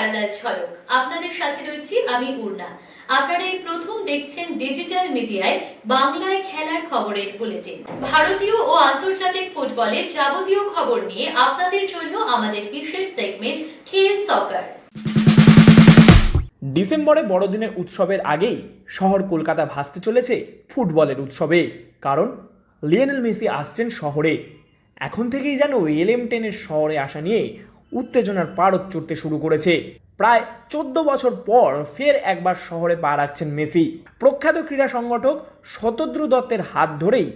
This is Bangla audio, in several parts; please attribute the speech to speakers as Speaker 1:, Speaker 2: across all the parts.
Speaker 1: প্যারালাল ঝলক। আপনাদের সাথে রয়েছি আমি উর্না আপনারা এই প্রথম দেখছেন ডিজিটাল মিডিয়ায় বাংলায় খেলার খবরের বুলেটিন ভারতীয় ও আন্তর্জাতিক ফুটবলের যাবতীয় খবর নিয়ে আপনাদের জন্য আমাদের বিশেষ সেগমেন্ট খেল সকার
Speaker 2: ডিসেম্বরে বড়দিনের উৎসবের আগেই শহর কলকাতা ভাসতে চলেছে ফুটবলের উৎসবে। কারণ, লিওনেল মেসি আসছেন শহরে। এখন থেকেই যেন এলএম টেনের শহরে আসা নিয়ে উত্তেজনার পারদ চড়তে শুরু করেছে। প্রায় চোদ্দ বছর পর ফের একবার শহরে পা রাখছেন মেসি। প্রখ্যাত ক্রীড়া সংগঠক শতদ্রু দত্তের হাত ধরেই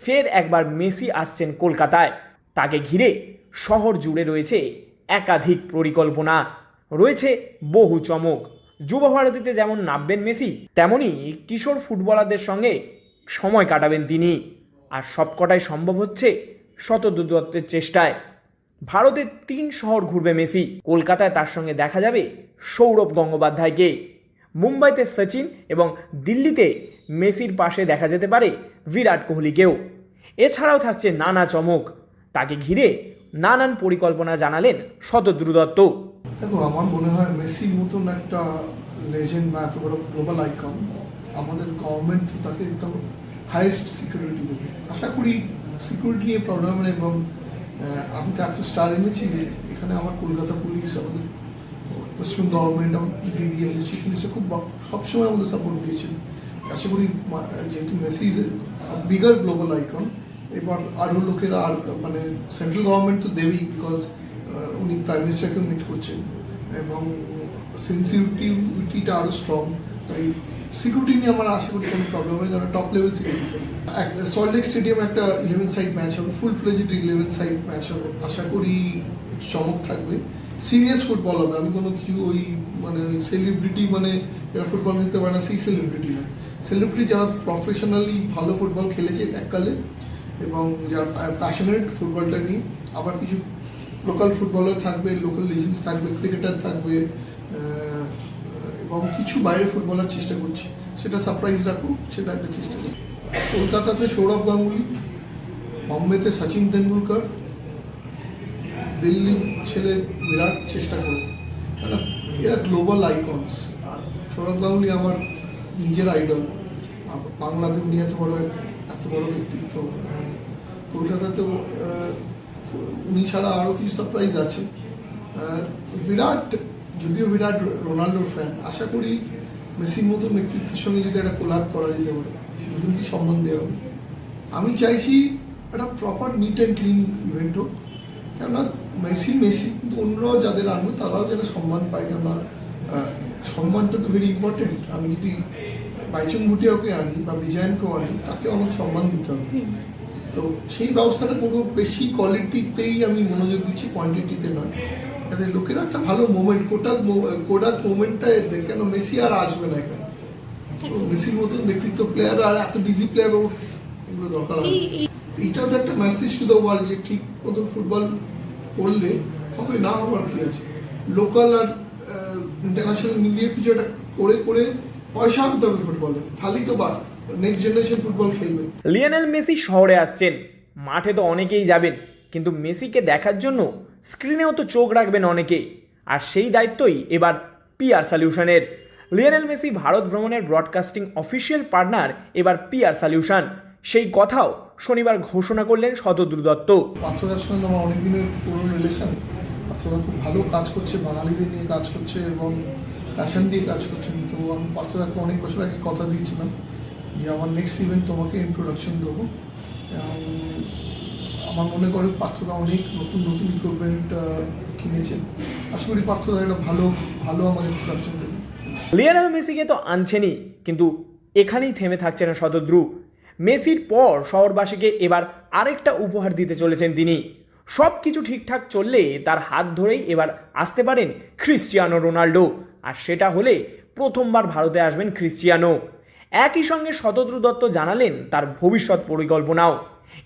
Speaker 2: ফের একবার মেসি আসছেন কলকাতায়। তাকে ঘিরে শহর জুড়ে রয়েছে একাধিক পরিকল্পনা। রয়েছে বহু চমক। যুব ভারতীতে যেমন নামবেন মেসি তেমনই কিশোর ফুটবলারদের সঙ্গে সময় কাটাবেন তিনি। আর সবকটাই সম্ভব হচ্ছে শতদ্রু দত্তের চেষ্টায়। ভারতের তিন শহর ঘুরবে মেসি। কলকাতায় তার সঙ্গে দেখা যাবে সৌরভ গঙ্গোপাধ্যায়কে। মুম্বাইতে সচিন এবং দিল্লিতে মেসির পাশে দেখা যেতে পারে বিরাট কোহলিকেও। এছাড়াও থাকছে নানা চমক। তাকে ঘিরে নানান পরিকল্পনা জানালেন শতদ্রু দত্ত
Speaker 3: দেখো, আমার মনে হয় মেসির মতন একটা লেজেন্ড বা এত বড় গ্লোবাল আইকন আমাদের গভর্নমেন্ট তাকে একদম হাইয়েস্ট সিকিউরিটি দেবে। আশা করি সিকিউরিটি নিয়ে প্রবলেম এবং আমি তো এত স্টার এনেছি এখানে আমার কলকাতা পুলিশ আমাদের পশ্চিম গভর্নমেন্ট আমার দিদি, আমাদের চিফ মিনিস্টার খুব সবসময় আমাদের সাপোর্ট দিয়েছেন। আশা করি যেহেতু Messi is bigger global icon এবার আরও লোকেরা আর মানে সেন্ট্রাল গভর্নমেন্ট তো দেবেই বিকজ উনি প্রাইম মিনিস্টারকেও মিট করছেন। এবং সেন্সিটিভিটিটা আরও স্ট্রং তাই সিকিউরিটি নিয়ে আমার আশা করি কোনো প্রবলেম নেই কারণ top level security Salt Lake stadium একটা ইলেভেন সাইড ম্যাচ হবে full fledged eleven side match হবে। আশা করি চমক থাকবে। সিরিয়াস ফুটবল হবে, আমি কোনো কিছু ওই মানে সেলিব্রিটি মানে এরা ফুটবল খেলতে পারে না, সেই সেলিব্রিটি না। সেলিব্রিটি যারা প্রফেশনালি ভালো ফুটবল খেলেছে এককালে, এবং যারা প্যাশনেট ফুটবলটা নিয়ে, আবার কিছু লোকাল ফুটবলার থাকবে লোকাল লিজেন্স থাকবে ক্রিকেটার থাকবে এবং কিছু বাইরের ফুটবলার চেষ্টা করছি। সেটা সারপ্রাইজ রাখুক সেটা একটা চেষ্টা করছি কলকাতাতে সৌরভ গাঙ্গুলি, বম্বেতে সচিন তেন্ডুলকর দিল্লি ছেলে বিরাট চেষ্টা করবে কারণ এরা গ্লোবাল আইকনস আর সৌরভ গাঙ্গুলি আমার নিজের আইডল বাংলাদেশ নিয়ে এত বড় এত বড় ব্যক্তিত্ব। এবং কলকাতাতেও উনি ছাড়া আরও কিছু সারপ্রাইজ আছে। বিরাট যদিও বিরাট রোনাল্ডোর ফ্যান আশা করি মেসির মতো ব্যক্তিত্বের সঙ্গে যদি একটা কোলাপ করা যেতে পারে দুজনকে সম্মান দেওয়া হবে। আমি চাইছি একটা proper neat and clean event হোক কেননা মেসি মেসি কিন্তু অন্যরাও যাদের আনব তারাও যেন সম্মান পায় কেননা সম্মানটা তো ভেরি ইম্পর্টেন্ট আমি যদি বাইচুং ভুটিয়াকে আনি বা বিজয়ানকেও আনি তাকে আমাকে সম্মান দিতে হবে। তো সেই ব্যবস্থাটা কোনো বেশি কোয়ালিটিতেই আমি মনোযোগ দিচ্ছি কোয়ান্টিটিতে নয়। যাতে লোকেরা একটা ভালো মোমেন্ট কোটাক কোডাক মোমেন্টটা এদের কেন মেসি আর আসবে না এখানে? মেসির মতন ব্যক্তিত্ব প্লেয়ার আর এত বিজি প্লেয়ার এগুলো দরকার হয় না। এইটাও তো একটা মেসেজ টু দ্য ওয়ার্ল্ড যে ঠিক মতন ফুটবল করলে হবে না হবার কি আছে? লোকাল আর ইন্টারন্যাশনাল মিলিয়ে কিছু একটা করে করে পয়সা আনতে হবে ফুটবলে তাহলেই তো বা নেক্সট জেনারেশন ফুটবল খেলবে।
Speaker 2: লিওনেল মেসি শহরে আসছেন মাঠে তো অনেকেই যাবেন কিন্তু মেসিকে দেখার জন্য স্ক্রিনেও তো চোখ রাখবেন অনেকে আর সেই দায়িত্বই এবার পিআর সলিউশনের লিওনেল মেসি ভারত ভ্রমণের ব্রডকাস্টিং অফিসিয়াল পার্টনার, এবার পিআর সলিউশন সেই কথাও শনিবার ঘোষণা করলেন শতদ্রু দত্ত।
Speaker 3: পার্থদার সঙ্গে আমার অনেক দিনের পুরনো রিলেশন পার্থদা খুব ভালো কাজ করছে, বাঙালিদের নিয়ে কাজ করছে এবং প্যাশন দিয়ে কাজ করছেন তো আমি পার্থদাকে অনেক বছর আগে কথা দিয়েছিলাম যে, আমার নেক্সট ইভেন্ট তোমাকে ইন্ট্রোডাকশন দেবো। আমার মনে করে পার্থদা অনেক নতুন নতুন ইকুইপমেন্ট কিনেছেন। আশা করি পার্থদা একটা ভালো ভালো আমার ইন্ট্রোডাকশন দেবে।
Speaker 2: লিওনেল মেসিকে তো আনছেনই, কিন্তু এখানেই থেমে থাকছে না শতদ্রু। মেসির পর শহরবাসীকে এবার আরেকটা উপহার দিতে চলেছেন তিনি। সব কিছু ঠিকঠাক চললে তার হাত ধরেই এবার আসতে পারেন ক্রিস্টিয়ানো রোনাল্ডো। আর সেটা হলে প্রথমবার ভারতে আসবেন ক্রিস্টিয়ানো। একই সঙ্গে শতদ্রু দত্ত জানালেন তার ভবিষ্যৎ পরিকল্পনাও।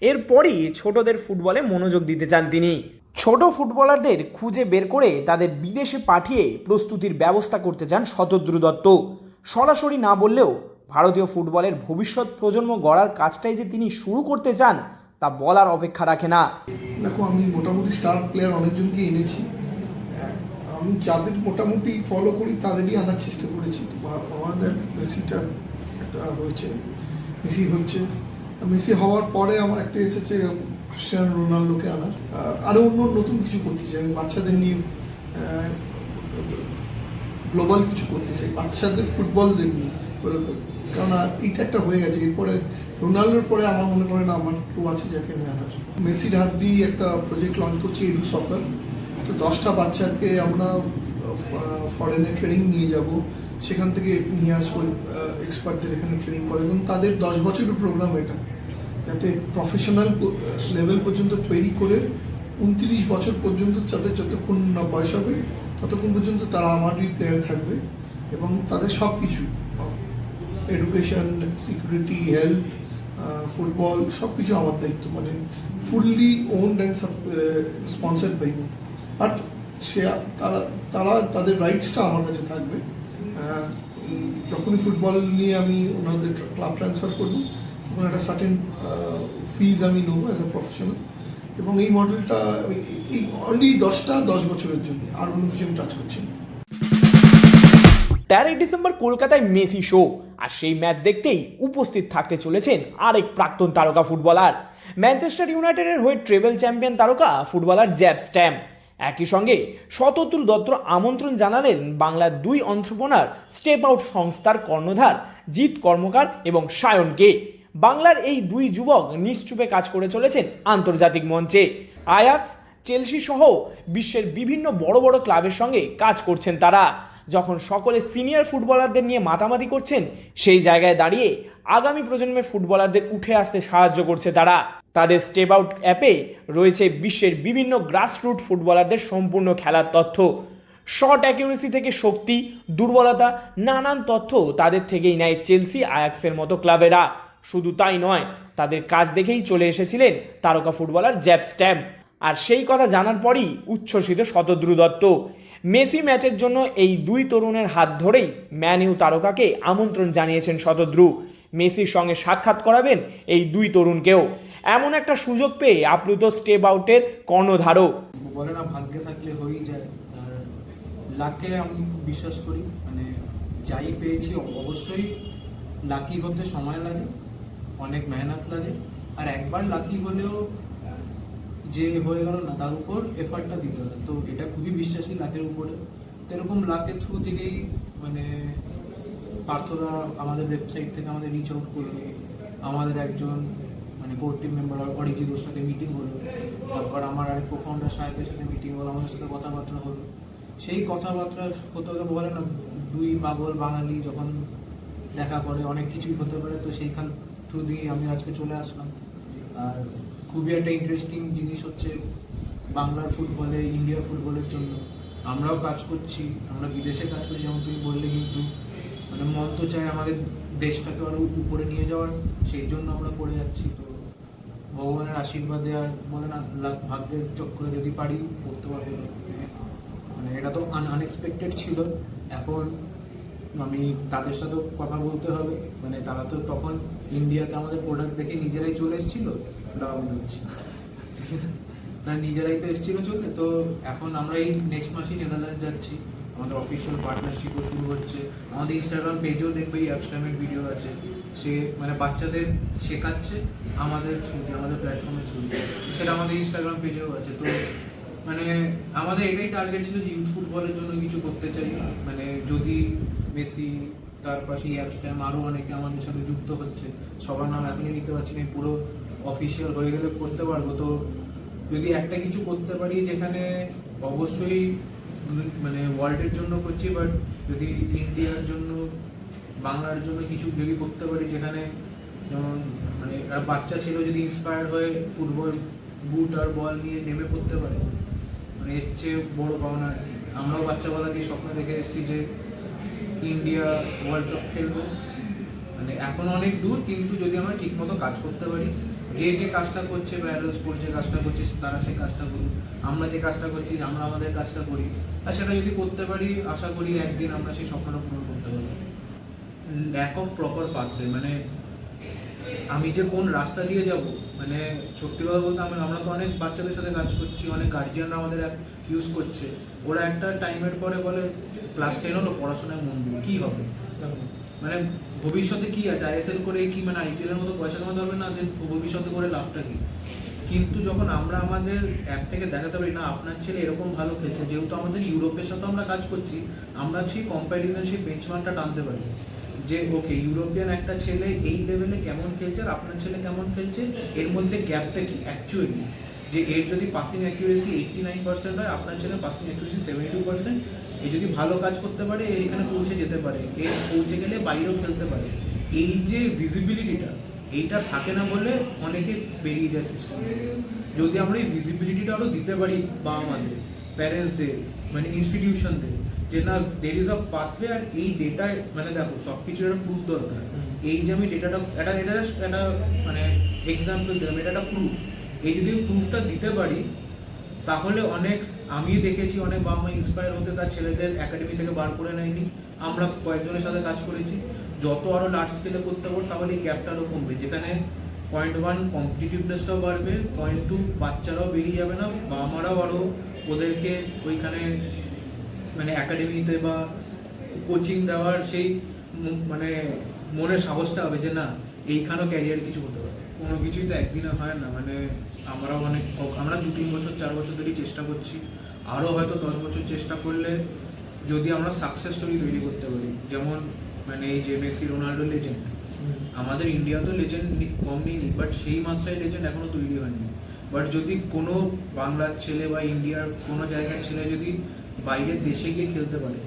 Speaker 2: এরপরই ছোটদের ফুটবলে মনোযোগ দিতে চান তিনি। ছোট ফুটবলারদের খুঁজে বের করে তাদের বিদেশে পাঠিয়ে প্রস্তুতির ব্যবস্থা করতে চান শতদ্রু দত্ত। সরাসরি না বললেও ভারতীয় ফুটবলের ভবিষ্যৎ প্রজন্ম গড়ার কাজটাই যে তিনি শুরু করতে চান তা বলার অপেক্ষা রাখে না।
Speaker 3: দেখো আমি মোটামুটি স্টার প্লেয়ার অনেকজনকে এনেছি। আমি যাদের মোটামুটি ফলো করি তাদেরই আনার চেষ্টা করেছি। আমাদের মেসিটা একটা হয়েছে মেসি হচ্ছে। মেসি হওয়ার পরে আমার একটা এসেছে ক্রিস্টিয়ানো রোনাল্ডোকে আনার। আহ, আরও অন্য নতুন কিছু করতে চাই। আমি বাচ্চাদের নিয়ে গ্লোবাল কিছু করতে চাই। বাচ্চাদের ফুটবলদের নিয়ে। কারণ এইটা একটা হয়ে গেছে। এরপরে রোনাল্ডোর পরে আমার মনে করে না আমার কেউ আছে যাকে আমি আনার। মেসির হাত দিয়ে একটা প্রজেক্ট লঞ্চ করছি এডু সকার তো দশটা বাচ্চাকে আমরা ফরেনে ট্রেনিং নিয়ে যাব। সেখান থেকে নিয়ে আসব এক্সপার্টদের এখানে ট্রেনিং করে এবং তাদের দশ বছরের প্রোগ্রাম এটা, যাতে প্রফেশনাল লেভেল পর্যন্ত তৈরি করে উনত্রিশ বছর পর্যন্ত যাতে যতক্ষণ না বয়স হবে, ততক্ষণ পর্যন্ত তারা আমারই প্লেয়ার থাকবে এবং তাদের সব কিছু এডুকেশন সিকিউরিটি হেলথ ফুটবল সব কিছু আমার দায়িত্ব। মানে fully owned and sponsored by but সে, তারা তারা, তাদের রাইটসটা আমার কাছে থাকবে। যখনই ফুটবল নিয়ে আমি ওনাদের ক্লাব ট্রান্সফার করব, তখন একটা সার্টেন ফিজ আমি নেব অ্যাজ এ প্রফেশনাল এবং এই মডেলটা এই অনলি দশটা, দশ বছরের জন্য, আর অন্য কিছু আমি টাচ করছি না।
Speaker 2: তেরোই ডিসেম্বর কলকাতায় মেসি শো আর সেই ম্যাচ দেখতেই উপস্থিত থাকতে চলেছেন আরেক প্রাক্তন তারকা ফুটবলার ম্যানচেস্টার ইউনাইটেডের হয়ে ট্রেভেল চ্যাম্পিয়ন তারকা ফুটবলার জ্যাব স্ট্যাম একই সঙ্গে শতদ্রু দত্ত আমন্ত্রণ জানালেন বাংলার দুই অন্ত্রপনার স্টেপ আউট সংস্থার কর্ণধার, জিৎ কর্মকার এবং সায়নকে। বাংলার এই দুই যুবক নিশ্চুপে কাজ করে চলেছেন আন্তর্জাতিক মঞ্চে। আয়াক্স, চেলসি সহ বিশ্বের বিভিন্ন বড় বড় ক্লাবের সঙ্গে কাজ করছেন তারা। যখন সকলে সিনিয়র ফুটবলারদের নিয়ে মাতামাতি করছেন, সেই জায়গায় দাঁড়িয়ে আগামী প্রজন্মের ফুটবলারদের উঠে আসতে সাহায্য করছে তারা। তাদের স্টেপ আউট অ্যাপে রয়েছে বিশ্বের বিভিন্ন গ্রাসরুট ফুটবলারদের সম্পূর্ণ খেলার তথ্য। শর্ট অ্যাকিউরেসি থেকে শক্তি, দুর্বলতা, নানান তথ্য তাদের থেকেই নেয় চেলসি আয়াক্সের মতো ক্লাবেরা। শুধু তাই নয়, তাদের কাজ দেখেই চলে এসেছিলেন তারকা ফুটবলার জ্যাপ স্ট্যাম্প। আর সেই কথা জানার পরই উচ্ছ্বসিত শতদ্রু দত্ত। মেসি ম্যাচের জন্য এই দুই তরুণের হাত ধরেই ম্যান ইউ তারকাকে আমন্ত্রণ জানিয়েছেন শতদ্রু। মেসির সঙ্গে সাক্ষাৎ করাবেন এই দুই তরুণকেও। এমন একটা সুযোগ পেয়ে আপ্লুত স্টেপ আউটের কর্ণধারও।
Speaker 4: বলে না, ভাগ্যে থাকলে হয়েই যায়। আর লাকে আমি খুব বিশ্বাস করি মানে যাই পেয়েছি অবশ্যই লাকি হতে সময় লাগে, অনেক মেহনত লাগে। আর একবার লাকি হলেও যে হয়ে গেল না, তার উপর এফার্টটা দিতে হবে। তো এটা খুবই বিশ্বাসী লাকের উপরে। তো এরকম লাকের থ্রু থেকেই মানে পার্থরা আমাদের ওয়েবসাইট থেকে আমাদের রিচ আউট করল। আমাদের একজন মানে কোর টিম মেম্বার অরিজিৎ ওর সাথে মিটিং হলো। তারপর আমার আরেক কোফাউন্ডার সাহেবের সাথে মিটিং হলো, আমাদের সাথে কথাবার্তা হলো। সেই কথাবার্তা হতে হতে বলে না, দুই পাগল বাঙালি যখন দেখা করে, অনেক কিছুই হতে পারে, তো সেইখান থ্রু দিয়ে আমি আজকে চলে আসলাম। আর খুবই একটা ইন্টারেস্টিং জিনিস হচ্ছে বাংলার ফুটবলে ইন্ডিয়ার ফুটবলের জন্য। আমরাও কাজ করছি, আমরা বিদেশে কাজ করি, যেমন তুমি বললে কিন্তু। মানে মন তো চায় আমাদের দেশটাকে আরও উপরে নিয়ে যাওয়ার, সেই জন্য আমরা করে যাচ্ছি। তো ভগবানের আশীর্বাদে আর বলে না ভাগ্যের চক্করে যদি পারি, করতে পারব। মানে এটা তো আনএক্সপেক্টেড ছিল। এখন আমি তাদের সাথেও কথা বলতে হবে। মানে তারা তো তখন ইন্ডিয়াতে আমাদের প্রোডাক্ট দেখে নিজেরাই চলে এসেছিল দাম দিচ্ছি না, নিজেরাই তো এসেছিল চলতে। তো এখন আমরা এই নেক্সট মাসেই নেদারল্যান্ড যাচ্ছি। আমাদের অফিসিয়াল পার্টনারশিপও শুরু হচ্ছে। আমাদের ইনস্টাগ্রাম পেজেও দেখবে এই অ্যাপসটামের ভিডিও আছে। সে মানে বাচ্চাদের শেখাচ্ছে আমাদের দিয়ে আমাদের প্ল্যাটফর্মের দিয়ে সেটা আমাদের ইনস্টাগ্রাম পেজেও আছে। তো মানে আমাদের এটাই টার্গেট ছিল যে ইউথ ফুটবলের জন্য কিছু করতে চাই। মানে যদি মেসি, তার পাশে অ্যাপসটাইম আরও অনেকে আমাদের সাথে যুক্ত হচ্ছে। সবার নাম এখনই নিতে পারছি না পুরো অফিসিয়াল হয়ে গেলে করতে পারব। তো যদি একটা কিছু করতে পারি যেখানে অবশ্যই মানে ওয়ার্ল্ডের জন্য করছি বাট যদি ইন্ডিয়ার জন্য বাংলার জন্য কিছু যদি করতে পারি যেখানে যেমন মানে বাচ্চা ছিল যদি ইন্সপায়ার হয়ে ফুটবল বুট আর বল নিয়ে নেমে পড়তে পারে মানে এর চেয়ে বড় পাওনা। আমরাও বাচ্চাবেলা দিয়ে স্বপ্ন দেখে এসেছি যে ইন্ডিয়া ওয়ার্ল্ড কাপ খেলব। মানে এখন অনেক দূর, কিন্তু যদি আমরা ঠিকমতো কাজ করতে পারি, যে যে কাজটা করছে বা অ্যারো স্পোর্ট যে কাজটা করছে তারা সেই কাজটা করুক। আমরা যে কাজটা করছি, আমরা আমাদের কাজটা করি। আর সেটা যদি করতে পারি, আশা করি একদিন আমরা সেই স্বপ্নটা ল্যাক অফ প্রপার পাথওয়ে মানে আমি যে কোন রাস্তা দিয়ে যাব মানে সত্যি কথা বলতে আমি আমরা তো অনেক বাচ্চাদের সাথে কাজ করছি, অনেক গার্জিয়ানরা আমাদের অ্যাপ ইউজ করছে। ওরা একটা টাইমের পরে বলে ক্লাস টেন হলো, পড়াশোনায় মন দিই কী হবে? মানে ভবিষ্যতে কি আছে? আইএসএল করে কি মানে আইপিএল এর মতো পয়সা কামাতে হবে না যে ভবিষ্যতে করে লাভটা কি? কিন্তু যখন আমরা আমাদের অ্যাপ থেকে দেখাতে পারি, না, আপনার ছেলে এরকম ভালো খেলছে, যেহেতু আমাদের ইউরোপের সাথে আমরা কাজ করছি, আমরা সেই কম্প্যারিজন সেই বেঞ্চমার্কটা টানতে পারি। যে ওকে ইউরোপিয়ান একটা ছেলে এই লেভেলে কেমন খেলছে আর আপনার ছেলে কেমন খেলছে, এর মধ্যে গ্যাপটা কি? অ্যাকচুয়ালি যে, এর যদি passing accuracy eighty nine percent হয়, আপনার ছেলে passing accuracy seventy two percent এ যদি ভালো কাজ করতে পারে এখানে পৌঁছে যেতে পারে। এ পৌঁছে গেলে বাইরেও খেলতে পারে। এই যে ভিজিবিলিটিটা এইটা থাকে না বলে অনেকে বেরিয়ে যায় সিস্টেম যদি আমরা এই ভিজিবিলিটিটা আরও দিতে পারি বা আমাদের প্যারেন্টসদের মানে ইনস্টিটিউশনদের যে না দের ইজ আ পাথওয়ে আর এই ডেটা মানে দেখো সব কিছুর একটা প্রুফ দরকার। এই যে আমি ডেটাটা এটা এটা একটা মানে এক্সাম্পল দিলাম এটা একটা প্রুফ এই যদি প্রুফটা দিতে পারি তাহলে অনেক আমি দেখেছি অনেক বাবা মা ইন্সপায়ার হতে তার ছেলেদের একাডেমি থেকে বার করে নেয়নি। আমরা কয়েকজনের সাথে কাজ করেছি। যত আরও লার্জ স্কেলে করতে পারব তাহলে এই গ্যাপটা আরও কমবে। যেখানে পয়েন্ট ওয়ান কম্পিটিটিভনেসটাও বাড়বে পয়েন্ট টু বাচ্চারাও বেরিয়ে যাবে না বাবা মারাও আরও ওদেরকে ওইখানে মানে একাডেমিতে বা কোচিং দেওয়ার সেই মানে মনের সাহসটা হবে যে না, এইখানেও ক্যারিয়ার কিছু হতে পারে। কোনো কিছুই তো একদিনে হয় না। মানে আমরা অনেক আমরা দু তিন বছর, চার বছর ধরেই চেষ্টা করছি। আরও হয়তো দশ বছর চেষ্টা করলে যদি আমরা সাকসেস স্টোরি তৈরি করতে পারি। যেমন মানে এই যে মেসি রোনাল্ডো লেজেন্ড আমাদের ইন্ডিয়া তো লেজেন্ড নেই বাট সেই মাত্রায় লেজেন্ড এখনও তৈরি হয়নি। বাট যদি কোনো বাংলার ছেলে বা ইন্ডিয়ার কোনো জায়গার ছেলে যদি বাইরের দেশে গিয়ে খেলতে পারে,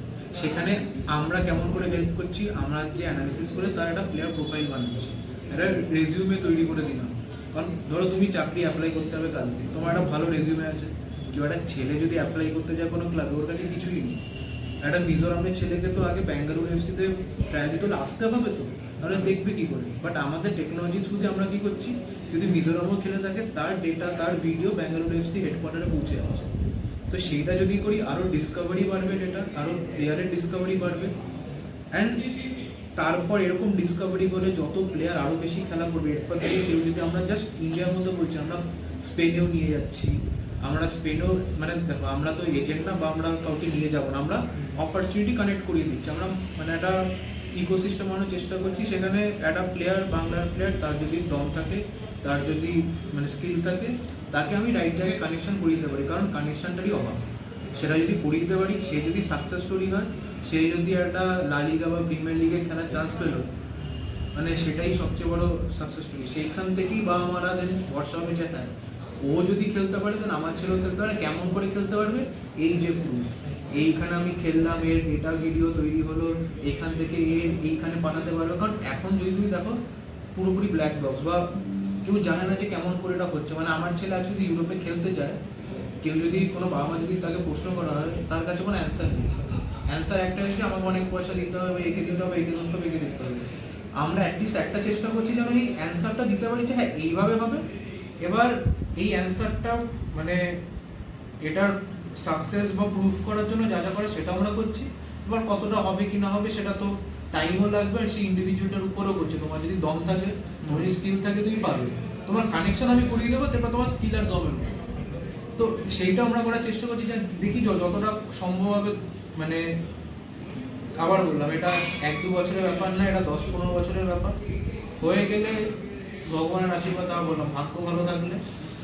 Speaker 4: সেখানে আমরা কেমন করে হেল্প করছি, আমরা যে অ্যানালিসিস করে তার একটা প্লেয়ার প্রোফাইল বানাচ্ছি একটা রেজিউমে তৈরি করে দিলাম। কারণ ধরো তুমি চাকরি অ্যাপ্লাই করতে হবে কালকে, তোমার একটা ভালো রেজিউমে আছে, কেউ একটা ছেলে যদি অ্যাপ্লাই করতে যায় কোনো ক্লাবে ওর কাছে কিছুই নেই। একটা মিজোরামের ছেলেকে তো আগে ব্যাঙ্গালুরু এফসিতে ট্রায়াল দিতে হলে আসতে হবে তো। তাহলে দেখবে কি করে? বাট আমাদের টেকনোলজি থ্রুতে আমরা কি করছি? যদি মিজোরামও খেলে থাকে, তার ডেটা তার ভিডিও ব্যাঙ্গালুরু এফসি হেডকোয়ার্টারে পৌঁছে যাচ্ছে। তো সেইটা যদি করি আরও ডিসকভারি বাড়বে ডেটা আরও প্লেয়ারের ডিসকভারি বাড়বে। অ্যান্ড তারপর এরকম ডিসকভারি করে যত প্লেয়ার আরও বেশি খেলা করবে। এরপর থেকে কেউ যদি আমরা জাস্ট ইন্ডিয়ার মতো করছি আমরা স্পেনেও নিয়ে যাচ্ছি। আমরা স্পেনও মানে দেখো, আমরা তো এজেন্ট না, বা আমরা কাউকে নিয়ে যাব না, আমরা অপরচুনিটি কানেক্ট করিয়ে দিচ্ছি। আমরা মানে একটা ইকোসিস্টেম আনার চেষ্টা করছি, সেখানে একটা প্লেয়ার বাংলার প্লেয়ার তার যদি দম থাকে, তার যদি মানে স্কিল থাকে, তাকে আমি রাইট জায়গায় কানেকশন করিয়ে দিতে পারি, কারণ কানেকশনটারই অভাব। সেটা যদি করিয়ে দিতে পারি, সে যদি সাকসেস স্টোরি হয়, সে যদি একটা লা লিগা বা প্রিমিয়ার লিগে খেলার চান্স পেল মানে সেটাই সবচেয়ে বড় সাকসেস স্টোরি সেইখান থেকেই বা দেন ভরসা হবে যে ও যদি খেলতে পারে দেন আমার ছেলেও খেলতে পারে। কেমন করে খেলতে পারবে? এই যে প্রুফ এইখানে আমি খেললাম, এর ডেটা ভিডিও তৈরি হলো, এখান থেকে এর এইখানে পাঠাতে পারবে। কারণ এখন যদি তুমি দেখো, পুরোপুরি ব্ল্যাক বক্স বা কেউ জানে না যে কেমন করে এটা হচ্ছে। মানে আমার ছেলে আজ যদি ইউরোপে খেলতে যায়, কেউ যদি কোনো বাবা মা যদি তাকে প্রশ্ন করা হয়, তার কাছে কোনো অ্যান্সার নেই। অ্যান্সার একটা হচ্ছে আমাকে অনেক পয়সা দিতে হবে, একে দিতে হবে, একে দিতে হবে, একে দিতে হবে। আমরা অ্যাটলিস্ট একটা চেষ্টা করছি যেন এই অ্যান্সারটা দিতে পারি যে হ্যাঁ এইভাবে হবে। এবার এই অ্যান্সারটা মানে এটার সাকসেস বা প্রুফ করার জন্য যা যা করে সেটা আমরা করছি। এবার কতটা হবে, কি না হবে, সেটা তো টাইমও লাগবে আর সেই ইন্ডিভিজুয়ালটার উপরেও করছে। তোমার যদি দম থাকে, তোমার স্কিল থাকে, তুমি পারবে। তোমার কানেকশন আমি করিয়ে দেবো, তারপর তোমার স্কিল আর দমের তো সেইটা আমরা করার চেষ্টা করছি যে দেখি যতটা সম্ভব হবে মানে আবার বললাম, এটা এক দু বছরের ব্যাপার না, এটা দশ পনেরো বছরের ব্যাপার। হয়ে গেলে ভগবানের আশীর্বাদ তা বললাম, ভাগ্য ভালো থাকলে।